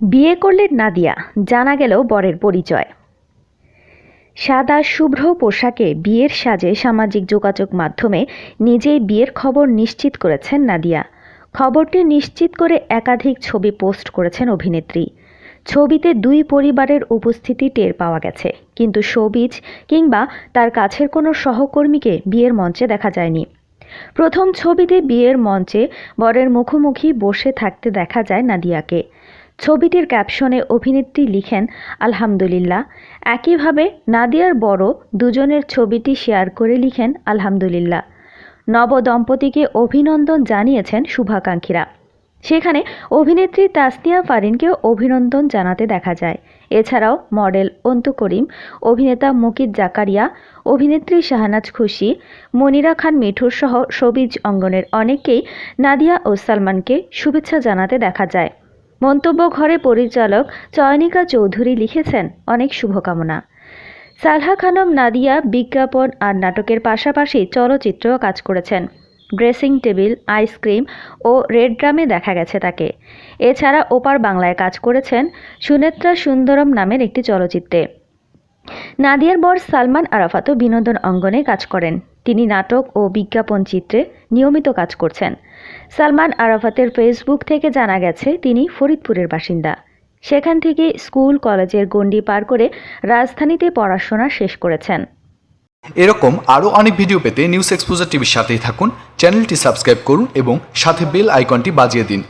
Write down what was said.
বিয়ে করলেন নাদিয়া, জানা গেল বরের পরিচয়। সাদা শুভ্র পোশাকে বিয়ের সাজে সামাজিক যোগাযোগ মাধ্যমে নিজেই বিয়ের খবর নিশ্চিত করেছেন নাদিয়া। খবরটি নিশ্চিত করে একাধিক ছবি পোস্ট করেছেন অভিনেত্রী। ছবিতে দুই পরিবারের উপস্থিতি টের পাওয়া গেছে, কিন্তু শোবিজ কিংবা তার কাছের কোনো সহকর্মীকে বিয়ের মঞ্চে দেখা যায়নি। প্রথম ছবিতে বিয়ের মঞ্চে বরের মুখোমুখি বসে থাকতে দেখা যায় নাদিয়াকে। ছবিটির ক্যাপশনে অভিনেত্রী লিখেন, আলহামদুলিল্লাহ। একইভাবে নাদিয়ার বড় দুজনের ছবিটি শেয়ার করে লিখেন, আলহামদুলিল্লাহ। নবদম্পতিকে অভিনন্দন জানিয়েছেন শুভাকাঙ্ক্ষীরা। সেখানে অভিনেত্রী তাসনিয়া ফারিনকেও অভিনন্দন জানাতে দেখা যায়। এছাড়াও মডেল অন্তু করিম, অভিনেতা মুকিত জাকারিয়া, অভিনেত্রী শাহনাজ খুশি, মনিরা খান মিঠুর সহ সবিজ অঙ্গনের অনেকেই নাদিয়া ও সালমানকে শুভেচ্ছা জানাতে দেখা যায়। মন্তব্য ঘরে পরিচালক চয়নিকা চৌধুরী লিখেছেন, অনেক শুভকামনা। সালহা খানম, নাদিয়া, বিজ্ঞাপন আর নাটকের পাশাপাশি চলচ্চিত্রেও কাজ করেছেন। ড্রেসিং টেবিল আইসক্রিম ও রেড ড্রামে দেখা গেছে তাকে। এছাড়া ওপার বাংলায় কাজ করেছেন সুনেত্রা সুন্দরম নামের একটি চলচ্চিত্রে। নাদিয়ার বর সালমান আরাফাতও বিনোদন অঙ্গনে কাজ করেন। তিনি নাটক ও বিজ্ঞাপন চিত্রে নিয়মিত কাজ করছেন। সালমান আরাফাতের ফেসবুক থেকে জানা গেছে, তিনি ফরিদপুরের বাসিন্দা। সেখান থেকে স্কুল, কলেজের গণ্ডি পার করে রাজধানীতে পড়াশোনা শেষ করেছেন। এরকম আরও অনেক ভিডিও পেতে নিউজ এক্সপোজার টিভির সাথেই থাকুন, চ্যানেলটি সাবস্ক্রাইব করুন এবং সাথে বেল আইকনটি বাজিয়ে দিন।